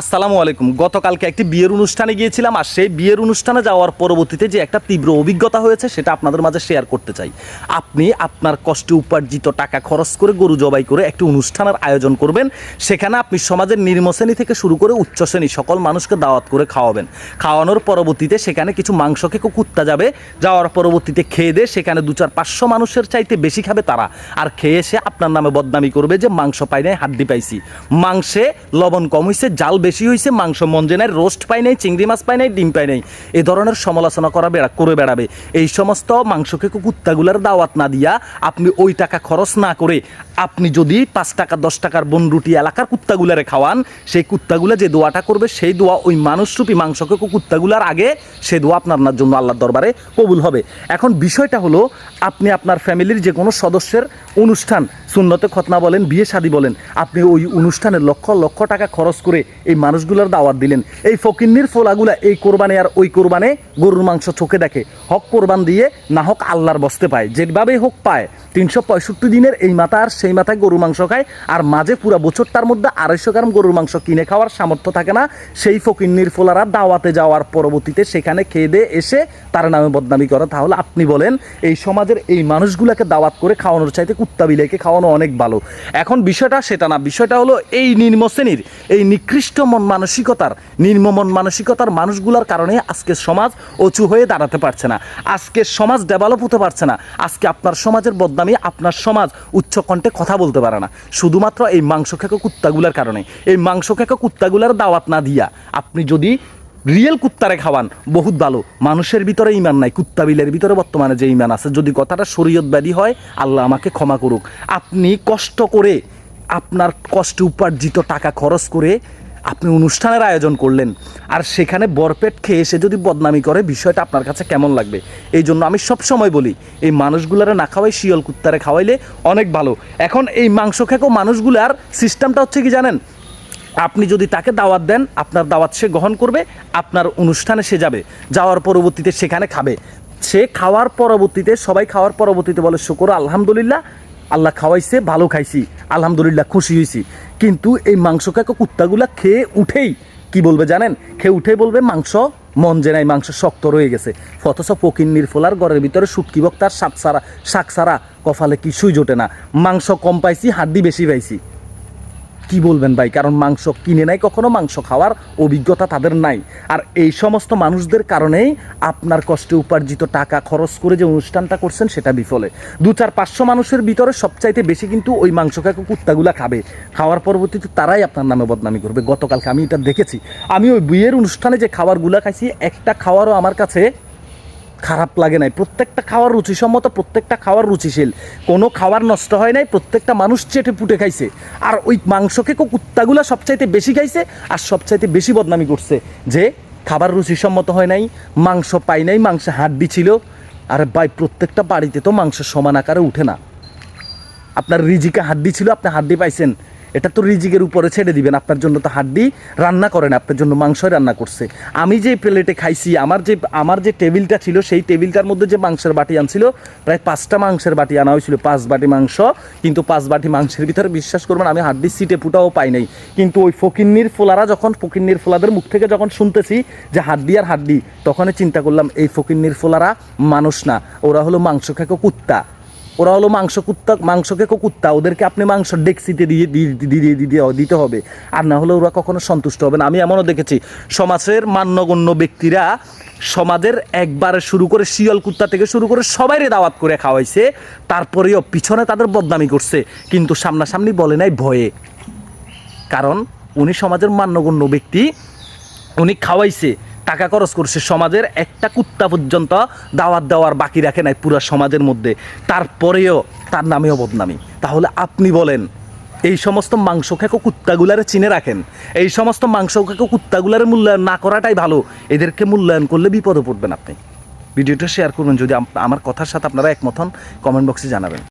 আসসালামু আলাইকুম। গতকালকে একটি বিয়ের অনুষ্ঠানে গিয়েছিলাম আর সেই বিয়ের অনুষ্ঠানে যাওয়ার পরবর্তীতে যে একটা তীব্র অভিজ্ঞতা হয়েছে সেটা আপনাদের মাঝে শেয়ার করতে চাই। আপনি আপনার কষ্টে উপার্জিত টাকা খরচ করে গরু জবাই করে একটি অনুষ্ঠানের আয়োজন করবেন। সেখানে আপনি সমাজের নিম্ন শ্রেণি থেকে শুরু করে উচ্চ শ্রেণি সকল মানুষকে দাওয়াত করে খাওয়াবেন। খাওয়ানোর পরবর্তীতে সেখানে কিছু মাংস খেয়ে কুত্তা যাবে। যাওয়ার পরবর্তীতে খেয়ে দিয়ে সেখানে দু চার পাঁচশো মানুষের চাইতে বেশি খাবে তারা। আর খেয়ে এসে আপনার নামে বদনামি করবে যে মাংস পাই নাই, হাড্ডি পাইছি। মাংসে লবণ কম হয়েছে জাল বেশি হয়েছে মাংস মঞ্জে নাই রোস্ট পাই নাই, চিংড়ি মাছ পাই নাই, ডিম পাই নাই। এ ধরনের সমালোচনা করা বেড়া, করে বেড়াবে। এই সমস্ত মাংসকে কুত্তাগুলার দাওয়াত না দিয়া আপনি ওই টাকা খরচ না করে আপনি যদি পাঁচ টাকা, দশ টাকার বনরুটি এলাকার কুত্তাগুলারে খাওয়ান, সেই কুত্তাগুলা যে দোয়াটা করবে, সেই দোয়া ওই মানুষরূপী মাংসকে কুত্তাগুলার আগে সে দোয়া আপনার জন্য আল্লাহর দরবারে কবুল হবে। এখন বিষয়টা হলো, আপনি আপনার ফ্যামিলির যে কোনো সদস্যের অনুষ্ঠান, সুন্নতে খতনা বলেন, বিয়ে শাদী বলেন, আপনি ওই অনুষ্ঠানে লক্ষ লক্ষ টাকা খরচ করে এই মানুষগুলোর দাওয়াত দিলেন। এই ফকিন্নির ফোলাগুলা এই কোরবানে আর ওই কোরবানে গরুর মাংস চোখে দেখে। হক কোরবান দিয়ে না হোক আল্লাহর বসতে পায়। যেভাবেই হোক পায়, তিনশো পঁয়ষট্টি দিনের এই মাথা আর সেই মাথায় গরুর মাংস খায়। আর মাঝে পুরা বছরটার মধ্যে আড়াইশো গ্রাম গরুর মাংস কিনে খাওয়ার সামর্থ্য থাকে না। সেই ফকিন্নির ফোলারা দাওয়াতে যাওয়ার পরবর্তীতে সেখানে খেয়ে দিয়ে এসে তার নামে বদনামি করে। তাহলে আপনি বলেন, এই সমাজের এই মানুষগুলোকে দাওয়াত করে খাওয়ানোর চাইতে কুত্তা বিলাইকে খাওয়ানো অনেক ভালো। এখন বিষয়টা সেটা না। বিষয়টা হলো এই নিম্ন শ্রেণির, এই নিকৃষ্ট মন মানসিকতার নিম্ন মন মানসিকতার মানুষগুলোর কারণে আজকে সমাজ অচু হয়ে দাঁড়াতে পারছে না। আজকে সমাজ ডেভেলপ হতে পারছে না। আজকে আপনার সমাজের বদনামি আপনার সমাজ উচ্চ কণ্ঠে কথা বলতে পারে না। শুধুমাত্র এই মাংস খেকো কুত্তাগুলার কারণে। এই মাংস খেকো কুত্তাগুলার দাওয়াত না দিয়া আপনি যদি রিয়েল কুত্তারে খাওয়ান, বহুত ভালো। মানুষের ভিতরে ইমান নাই কুত্তা বিলের ভিতরে বর্তমানে যে ইমান আছে। যদি কথাটা শরীয়ত ব্যাধি হয়, আল্লাহ আমাকে ক্ষমা করুক। আপনি কষ্ট করে, আপনার কষ্ট উপার্জিত টাকা খরচ করে আপনি অনুষ্ঠানের আয়োজন করলেন, আর সেখানে বরপেট খেয়ে এসে যদি বদনামি করে, বিষয়টা আপনার কাছে কেমন লাগবে? এই জন্য আমি সব সময় বলি, এই মানুষগুলারে না খাওয়াই, শিয়ল কুত্তারে খাওয়াইলে অনেক ভালো। এখন এই মাংস খেকো মানুষগুলার সিস্টেমটা হচ্ছে কি জানেন? আপনি যদি তাকে দাওয়াত দেন, আপনার দাওয়াত সে গ্রহণ করবে, আপনার অনুষ্ঠানে সে যাবে, যাওয়ার পরবর্তীতে সেখানে খাবে। সে খাওয়ার পরবর্তীতে, সবাই খাওয়ার পরবর্তীতে বলে, শুকর, আলহামদুলিল্লাহ। আল্লাহ খাওয়াইছে, ভালো খাইছি, আলহামদুলিল্লাহ খুশি হয়েছি কিন্তু এই মাংস কাকে কুত্তাগুলা খেয়ে উঠেই কি বলবে জানেন? খেয়ে উঠেই বলবে, মাংস মন যে নাই, মাংস শক্ত রয়ে গেছে। অথচ ফকিন্নির ফোলার ঘরের ভিতরে সুটকি বক্তার সাত সারা শাক সারা কপালে কিছুই জোটে না। মাংস কম পাইছি, হাড্ডি বেশি পাইছি। কি বলবেন ভাই? কারণ মাংস কিনে নাই, কখনো মাংস খাওয়ার অভিজ্ঞতা তাদের নাই। আর এই সমস্ত মানুষদের কারণেই আপনার কষ্টে উপার্জিত টাকা খরচ করে যে অনুষ্ঠানটা করছেন সেটা বিফলে। দু চার পাঁচশো মানুষের ভিতরে সবচাইতে বেশি কিন্তু ওই মাংস খাকে কুত্তাগুলা খাবে। খাওয়ার পরবর্তীতে তারাই আপনার নামে বদনামি করবে। গতকালকে আমি এটা দেখেছি। আমি ওই বিয়ের অনুষ্ঠানে যে খাবারগুলা খাইছি, একটা খাওয়ারও আমার কাছে খারাপ লাগে নাই। প্রত্যেকটা খাওয়ার রুচিসম্মত, প্রত্যেকটা খাওয়ার রুচিশীল। কোনো খাবার নষ্ট হয় নাই, প্রত্যেকটা মানুষ চেটে পুটে খাইছে। আর ওই মাংসকে কুত্তাগুলা সবচাইতে বেশি খাইছে আর সবচাইতে বেশি বদনামি করছে। যে খাবার রুচিসম্মত হয় নাই, মাংস পাই নাই, মাংস হাড্ডি ছিল আর ভাই, প্রত্যেকটা বাড়িতে তো মাংস সমান আকারে উঠে না। আপনার রিজিকে হাড্ডি ছিল আপনি হাড্ডি পাইছেন। এটা তো রিজিকের উপরে ছেড়ে দিবেন। আপনার জন্য তো হাড্ডি রান্না করেন, আপনার জন্য মাংসই রান্না করছে। আমি যে প্লেটে খাইছি, আমার যে আমার যে টেবিলটা ছিল, সেই টেবিলটার মধ্যে যে মাংসের বাটি আনছিল, প্রায় পাঁচটা মাংসের বাটি আনা হয়েছিল, পাঁচ বাটি মাংস। কিন্তু পাঁচ বাটি মাংসের ভিতরে বিশ্বাস করবেন, আমি হাড্ডি সিটে ফুটাও পাই নাই। কিন্তু ওই ফকিন্নির ফোলারা যখন, ফকিন্নির ফোলাদের মুখ থেকে যখন শুনতেছি যে হাড্ডি আর হাড্ডি, তখনই চিন্তা করলাম, এই ফকিন্নির ফোলারা মানুষ না, ওরা হলো মাংস খেকো কুত্তা। ওরা হলো মাংস কুত্তা, মাংসকে কুত্তা, ওদেরকে আপনি মাংস ডেক্সিতে দিয়ে দিয়ে- দিয়ে দিয়ে দিতে হবে। আর না হলে ওরা কখনো সন্তুষ্ট হবে না। আমি এমনও দেখেছি, সমাজের মান্যগণ্য ব্যক্তিরা সমাজের একবারে শুরু করে শিয়াল কুত্তা থেকে শুরু করে সবাইরে দাওয়াত করে খাওয়াইছে, তারপরেও পিছনে তাদের বদনামি করছে। কিন্তু সামনাসামনি বলে নাই ভয়ে। কারণ উনি সমাজের মান্যগণ্য ব্যক্তি, উনি খাওয়াইছে। টাকা খরচ করছে সমাজের একটা কুত্তা পর্যন্ত দাওয়াত দেওয়ার বাকি রাখে নাই পুরো সমাজের মধ্যে। তারপরেও তার নামেও বদনামি। তাহলে আপনি বলেন, এই সমস্ত মাংস খেকো কুত্তাগুলারে চিনে রাখেন। এই সমস্ত মাংস খেকো কুত্তাগুলারে মূল্যায়ন না করাটাই ভালো। এদেরকে মূল্যায়ন করলে বিপদে পড়বেন আপনি। ভিডিওটা শেয়ার করবেন যদি আমার কথার সাথে আপনারা একমত হন কমেন্ট বক্সে জানাবেন।